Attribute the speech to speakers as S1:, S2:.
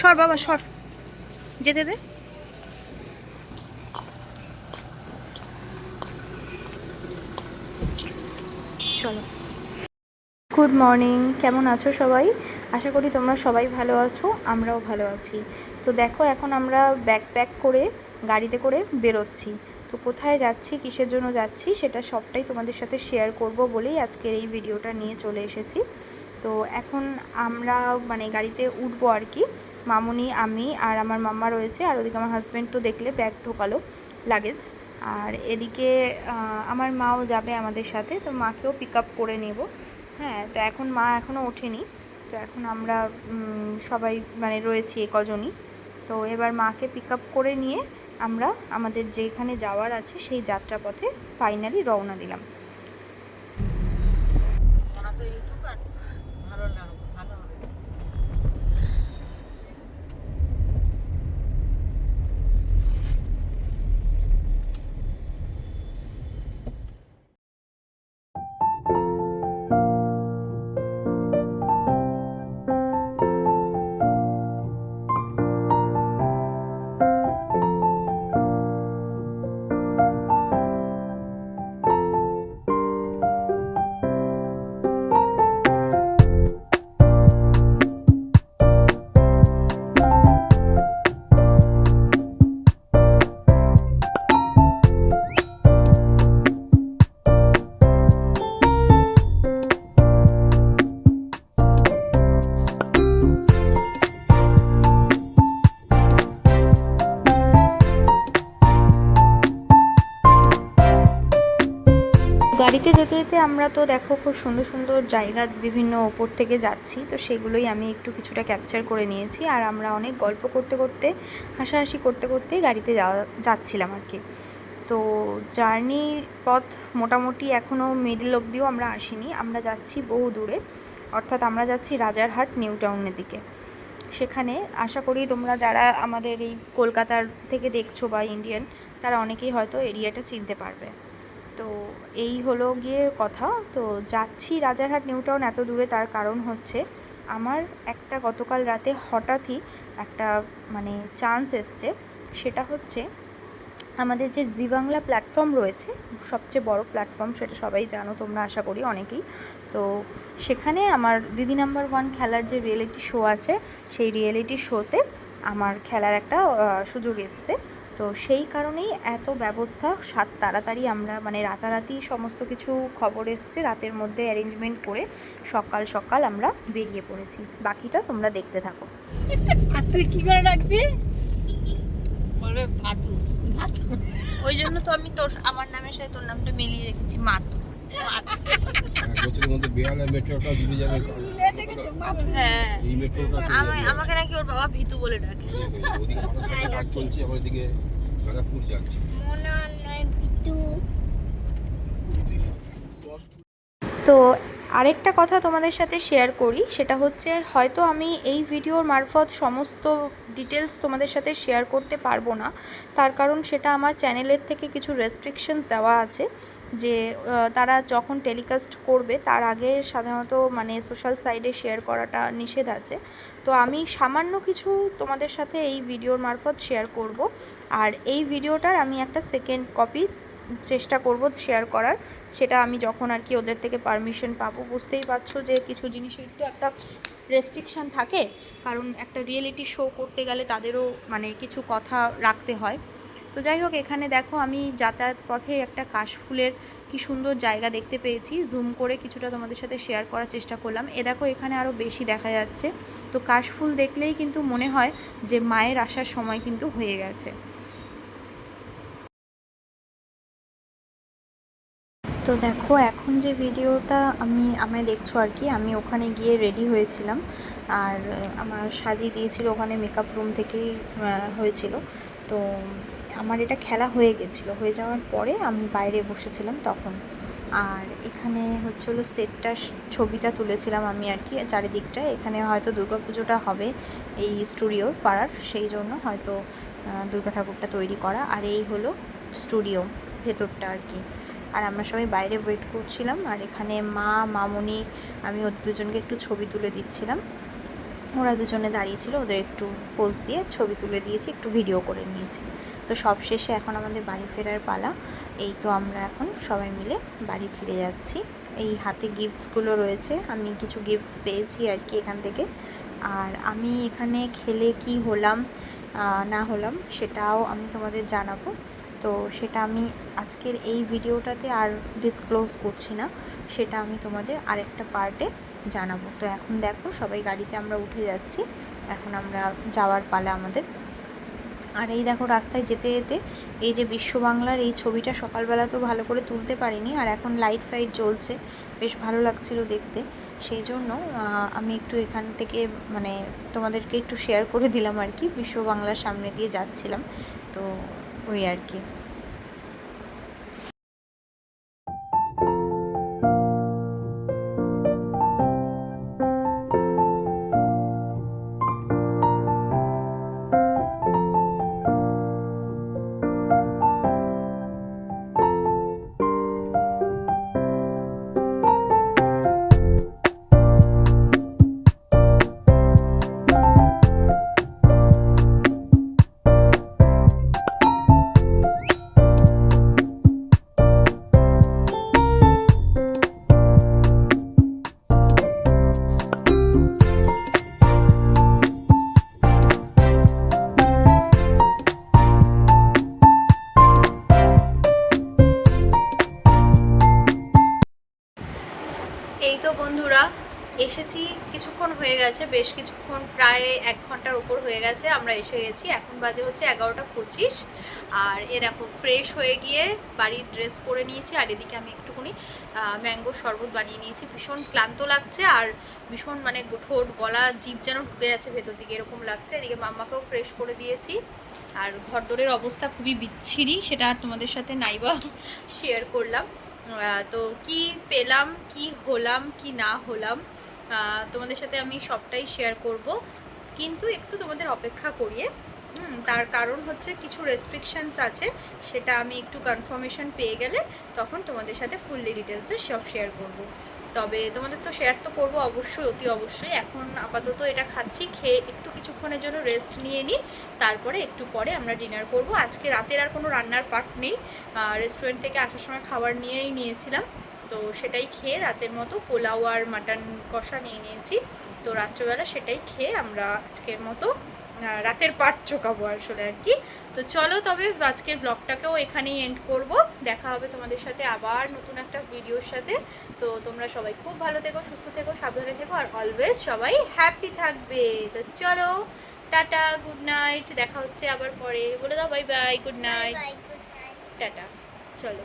S1: সর বাবা, সর। যেতে দে। চলো। গুড মর্নিং কেমন আছো সবাই? আশা করি তোমরা সবাই ভালো আছো, আমরাও ভালো আছি। তো দেখো, এখন আমরা ব্যাগ প্যাক করে, গাড়িতে করে বেরোচ্ছি। তো কোথায় যাচ্ছি, কিসের জন্য যাচ্ছি, সেটা সবটাই তোমাদের সাথে শেয়ার করব বলেই আজকের এই ভিডিওটা নিয়ে চলে এসেছি। তো এখন আমরা মানে গাড়িতে উঠবো আর কি। মামুনি, আমি আর আমার মাম্মা রয়েছে আর ওদিকে আমার হাজব্যান্ড তো দেখলে ব্যাগ ঢোকালো লাগেজ আর এদিকে আমার মাও যাবে আমাদের সাথে, তো মাকেও পিক আপ করে নেব। হ্যাঁ তো এখন মা এখনও ওঠেনি। তো এখন আমরা সবাই মানে রয়েছি এ কজনই। তো এবার মাকে পিক আপ করে নিয়ে আমরা আমাদের যেখানে যাওয়ার আছে সেই যাত্রাপথে ফাইনালি রওনা দিলাম। যেতে যেতে আমরা তো দেখো খুব সুন্দর সুন্দর জায়গা বিভিন্ন ওপর থেকে যাচ্ছি, তো সেগুলোই আমি একটু কিছুটা ক্যাপচার করে নিয়েছি। আর আমরা অনেক গল্প করতে করতে, হাসাহাসি করতে করতে গাড়িতে যাওয়া, যাচ্ছিলাম আর কি। তো জার্নি পথ মোটামুটি এখনও মিডল অবধিও আমরা আসিনি। আমরা যাচ্ছি বহু দূরে, অর্থাৎ আমরা যাচ্ছি রাজারহাট নিউ টাউনের দিকে। সেখানে আশা করি তোমরা যারা আমাদের এই কলকাতার থেকে দেখছ বা ইন্ডিয়ান, তারা অনেকেই হয়তো এরিয়াটা চিনতে পারবে। তো এই হলো গিয়ে কথা। তো যাচ্ছি রাজারহাট নিউ টাউন এত দূরে তার কারণ হচ্ছে আমার একটা গতকাল রাতে হঠাৎই একটা মানে চান্স এসছে। সেটা হচ্ছে আমাদের যে জি বাংলা প্ল্যাটফর্ম রয়েছে, সবচেয়ে বড় প্ল্যাটফর্ম সেটা সবাই জানো, তোমরা আশা করি অনেকেই। তো সেখানে আমার দিদি নাম্বার ওয়ান খেলার যে রিয়েলিটি শো আছে, সেই রিয়েলিটি শোতে আমার খেলার একটা সুযোগ এসছে। তো সেই কারণেই এত ব্যবস্থা সাত তাড়াতাড়ি আমরা মানে রাতারাতি সমস্ত কিছু খবর এসছে রাতের মধ্যে অ্যারেঞ্জমেন্ট করে সকাল সকাল আমরা বেরিয়ে পড়েছি। বাকিটা তোমরা দেখতে থাকো।
S2: আর তুই কি করে রাখবি?
S1: ওই জন্য তো আমি তোর আমার নামের সাথে তোর নামটা মিলিয়ে রেখেছি মাতু।
S3: বছরের মধ্যে বেহালা মেট্রোটা দিতে যাবে।
S1: হ্যাঁ।
S3: এই মেট্রোটা
S1: আমাকে নাকি ওর বাবা ভিতু বলে ডাকে।
S3: ওদিকে আমার সাথে কাজ চলছে আমার এদিকে ব্যারাকপুর যাচ্ছে।
S1: তো আরেকটা কথা তোমাদের সাথে শেয়ার করি সেটা হচ্ছে হয়তো আমি এই ভিডিওর মারফত সমস্ত ডিটেলস তোমাদের সাথে শেয়ার করতে পারব না। তার কারণ সেটা আমার চ্যানেলের থেকে কিছু রেস্ট্রিকশনস দেওয়া আছে। যে তারা যখন টেলিকাস্ট করবে, তার আগে সাধারণত মানে সোশ্যাল সাইডে শেয়ার করাটা নিষেধ আছে। তো আমি সামান্য কিছু তোমাদের সাথে এই ভিডিওর মারফত শেয়ার করব। আর এই ভিডিওটার আমি একটা সেকেন্ড কপি চেষ্টা করব শেয়ার করার। সেটা আমি যখন আর কি ওদের থেকে পারমিশন পাবো, বুঝতেই পারছ যে কিছু জিনিসের তো একটা রেস্ট্রিকশন থাকে। কারণ একটা রিয়েলিটি শো করতে গেলে তাদেরও মানে কিছু কথা রাখতে হয়। তো যাই হোক, এখানে দেখো আমি যাতায়াত পথে একটা কাশফুলের কি সুন্দর জায়গা দেখতে পেয়েছি। জুম করে কিছুটা তোমাদের সাথে শেয়ার করার চেষ্টা করলাম। এ দেখো, এখানে আরও বেশি দেখা যাচ্ছে। তো কাশফুল দেখলেই কিন্তু মনে হয় যে মায়ের আসার সময় কিন্তু হয়ে গেছে। তো দেখো, এখন যে ভিডিওটা আমি, আমায় দেখছ আর কি, আমি ওখানে গিয়ে রেডি হয়েছিলাম। আর আমার সাজিয়ে দিয়েছিল ওখানে মেকআপ রুম থেকেই হয়েছিল। তো আমার এটা খেলা হয়ে গেছিল। হয়ে যাওয়ার পরে আমি বাইরে বসেছিলাম তখন। আর এখানে হচ্ছে হলো সেটটা ছবিটা তুলেছিলাম আমি আর কি চারিদিকটা। এখানে হয়তো দুর্গা পুজোটা হবে এই স্টুডিওর পাড়ার, সেই জন্য হয়তো দুর্গা ঠাকুরটা তৈরি করা। আর এই হলো স্টুডিও ভেতরটা আর কি। আর আমরা সবাই বাইরে ওয়েট করছিলাম। আর এখানে মা, মামনি, আমি ওদের দুজনকে একটু ছবি তুলে দিচ্ছিলাম। ওরা দুজনে দাঁড়িয়ে ছিল ওদের একটু পোজ দিয়ে ছবি তুলে দিয়েছি, একটু ভিডিও করে নিয়েছি। তো সব শেষে এখন আমাদের বাড়ি ফেরার পালা। এই তো আমরা এখন সবাই মিলে বাড়ি ফিরে যাচ্ছি। এই হাতে গিফটসগুলো রয়েছে, আমি কিছু গিফটস পেয়েছি আর কি এখান থেকে। আর আমি এখানে খেলে কি হলাম না হলাম, সেটাও আমি তোমাদের জানাব। তো সেটা আমি আজকের এই ভিডিওটাতে আর ডিসক্লোজ করছি না। সেটা আমি তোমাদের আরেকটা পার্টে জানাব। তো এখন দেখো সবাই গাড়িতে আমরা উঠে যাচ্ছি। এখন আমরা যাওয়ার পালা আমাদের। আর এই দেখো রাস্তায় যেতে যেতে এই যে বিশ্ব বাংলার এই ছবিটা সকালবেলা তো ভালো করে তুলতে পারিনি, আর এখন লাইট ফাইট জ্বলছে। বেশ ভালো লাগছিল দেখতে। সেই জন্য আমি একটু এখান থেকে মানে তোমাদেরকে একটু শেয়ার করে দিলাম আর কি। বিশ্ব বাংলার সামনে দিয়ে যাচ্ছিলাম। তো ওই আর কি। এসেছি, কিছুক্ষণ হয়ে গেছে, বেশ কিছুক্ষণ, প্রায় এক ঘণ্টার উপর হয়ে গেছে, আমরা এসে গেছি। এখন বাজে হচ্ছে এগারোটা পঁচিশ। আর এ দেখো ফ্রেশ হয়ে গিয়ে বাড়ির ড্রেস পরে নিয়েছি, আর এদিকে আমি একটুখানি ম্যাঙ্গো শরবত বানিয়ে নিয়েছি। ভীষণ ক্লান্ত লাগছে, আর ভীষণ মানে ঠোঁট, গলা, জিভ যেন ঢুকে যাচ্ছে ভেতর দিকে, এরকম লাগছে। এদিকে মাম্মাকেও ফ্রেশ করে দিয়েছি। আর ঘরদোরের অবস্থা খুবই বিচ্ছিরি, সেটা আর তোমাদের সাথে নাইবা শেয়ার করলাম। তো কি পেলাম, কি হলাম, কি না হলাম তোমাদের সাথে আমি সবটাই শেয়ার করব। কিন্তু একটু তোমাদের অপেক্ষা করিয়ে তার কারণ হচ্ছে কিছু রেস্ট্রিকশনস আছে, সেটা আমি একটু কনফার্মেশন পেয়ে গেলে তখন তোমাদের সাথে ফুললি ডিটেলসে সব শেয়ার করব। তবে তোমাদের তো শেয়ার তো করব অবশ্যই, অতি অবশ্যই। এখন আপাতত এটা খাচ্ছি, খেয়ে একটু কিছুক্ষণের জন্য রেস্ট নিয়ে নিই, তারপরে একটু পরে আমরা ডিনার করব। আজকে রাতের আর কোনো রান্নার পার্ট নেই। রেস্টুরেন্ট থেকে আসার সময় খাবার নিয়েই নিয়েছিলাম। তো সেটাই খেয়ে রাতের মতো পোলাও আর মাটন কষা নিয়ে নিয়েছি। তো রাত্রেবেলা সেটাই খেয়ে আমরা আজকের মতো রাতের পাট চোকাবো আসলে আর কি। তো চলো তবে আজকের ব্লগটাকেও এখানেই এন্ড করব। দেখা হবে তোমাদের সাথে আবার নতুন একটা ভিডিওর সাথে। তো তোমরা সবাই খুব ভালো থেকো সুস্থ থেকো সাবধানে থেকো আর অলওয়েজ সবাই হ্যাপি থাকবে। তো চলো টাটা গুড নাইট দেখা হচ্ছে আবার পরে। বলে দাও bye bye good night
S2: bye good night
S1: tata. চলো।